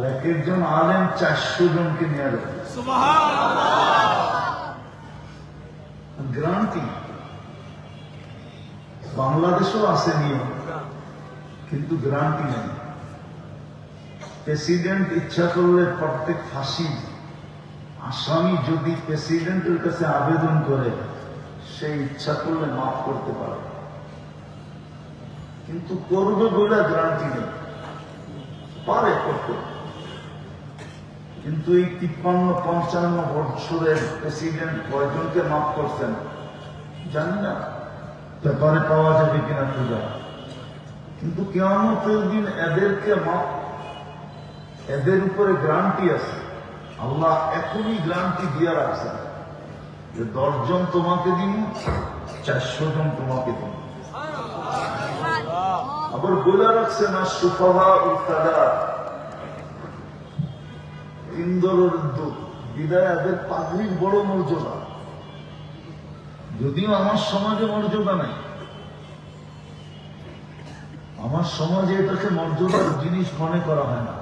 আর এক একজন আলেম চারশো জনকে নিয়ে যাবে গ্রান্টি। বাংলাদেশও আছে নিয়ম কিন্তু গ্রান্টি নেই। প্রেসিডেন্ট ইচ্ছা করলে প্রত্যেক ফাঁসি আসামি যদি প্রেসিডেন্টের কাছে আবেদন করে সে ইচ্ছা করলে মাফ করতে পারে। কিন্তু করবে বলে গ্রান্টি নেই। পারে করতে। কিন্তু এই তিপ্পান্ন পঞ্চান্ন বছরের প্রেসিডেন্ট কয়জনকে মাফ করছেন? জানি না। পেপারে পাওয়া যাবে কিনা পূজা কিন্তু কেমতের দিন এদেরকে মাফ এদের উপরে গ্রান্টি আছে। আল্লাহ এখনই গ্রান্টি দিয়ে রাখছেন। যে দশজন তোমাকে দিন চারশো জন তোমাকে দিন। আবার বলে রাখছে না সুফাহা উত্তাদা ইন্দোরের দুধ বিদায় এদের পাগড়ির বড় মর্যাদা। যদিও আমার সমাজে মর্যাদা নাই, আমার সমাজে এটাকে মর্যাদার জিনিস মনে করা হয় না।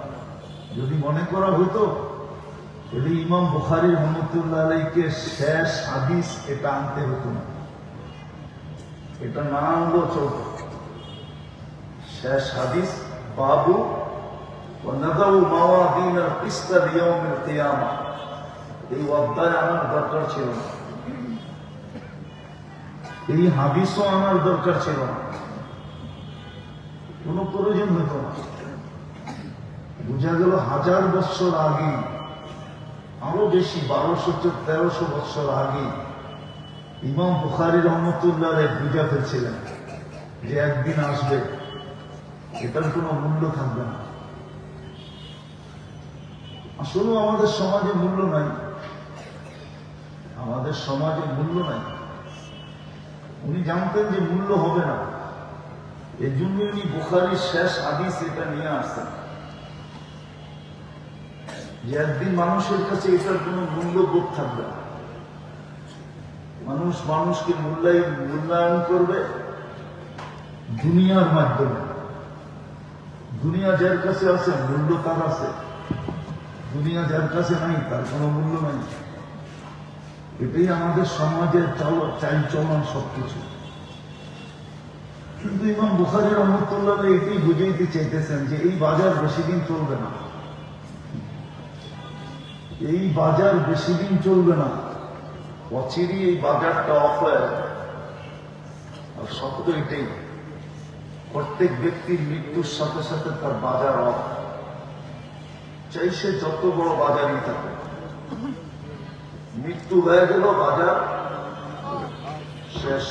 যদি মনে করা হতো তাহলে ইমাম বুখারির রহমতুল্লাহ আলাইকে শেষ হাদিস এটা আনতে হতো না। এটা না আনলেও চলতো। শেষ হাদিস, বাবু ونضع موازين القسط ليوم القيامة এই অধ্যায় আমার দরকার ছিল না এই হাদিসও আমার দরকার ছিল না কোনো প্রয়োজন হতো না বোঝা গেল হাজার বছর আগে আরো বেশি বারোশো তেরোশো বছর আগে ইমাম বুখারি রহমতুল্লাহ বুঝা ফেলছিলেন যে একদিন আসবে এটার কোনো মূল্য থাকবে না আসলে আমাদের সমাজে মূল্য নাই। আমাদের সমাজে মূল্য নাই। উনি জানতেন যে মূল্য হবে না। এর জন্য উনি বুখারির শেষ আদিস এটা নিয়ে আসতেন যে একদিন মানুষের কাছে এটার কোনো মূল্যবোধ থাকবে মানুষ মানুষকে মূল্যায়ন মূল্যায়ন করবে দুনিয়ার মাধ্যমে। দুনিয়া যার কাছে আছে, মূল্য তার আছে। দুনিয়া যার কাছে নাই, তার কোনো মূল্য নাই। এটাই আমাদের সমাজের চল চাল চলন সবকিছু। কিন্তু ইমাম বুখারি রহমতুল্লাহ এটাই বুঝাইতে চাইতেছেন যে এই বাজার বেশি দিন চলবে না। এই বাজার বেশি দিন চলবে না। অচিরই এই বাজারটা অফ হয়ে। আর সত্য এটাই, প্রত্যেক ব্যক্তির মৃত্যুর সাথে সাথে তার বাজার অফ চাই সে যত বড় বাজারই থাকে মৃত্যু হয়ে গেল বাজার, শেষ।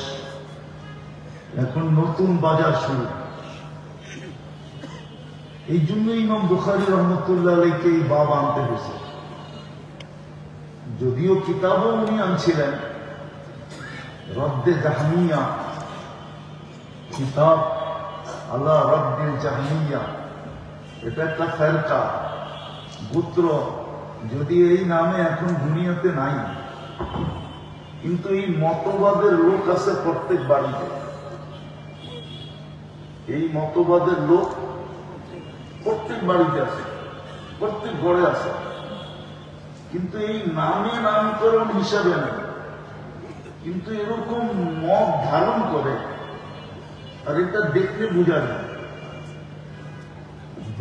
এখন নতুন বাজার শুরু। এই জন্য ইমাম বুখারি রহমতুল্লাহ আলাইকে এই বাব আনতে হয়েছে। যদিও কিতাবও উনি আনছিলেন রদ্দে জাহামিয়া, কিতাব আল্লাহ রদ্দে জাহামিয়া, এটা একটা ফেরকা। গোত্র যদি এই নামে এখন দুনিয়াতে নাই, কিন্তু এই মতবাদের লোক আছে প্রত্যেক বাড়িতে। এই মতবাদের লোক প্রত্যেক বাড়িতে আছে, প্রত্যেক ঘরে আছে। কিন্তু এই নামে নামকরণ হিসাবে নেই। কিন্তু এরকম মত ধারণ করে, আর এটা দেখলে বোঝা যায়।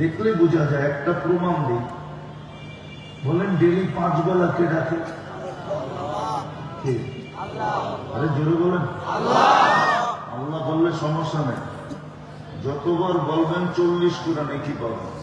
দেখলে বোঝা যায়, একটা প্রমাণ দিই। বলেন ডেলি পাঁচ বেলা কে ডাকে? আরে জোরে বলেন। আল্লাহ বললে সমস্যা নেই। যতবার বলবেন চল্লিশ করে নাকি পাবেন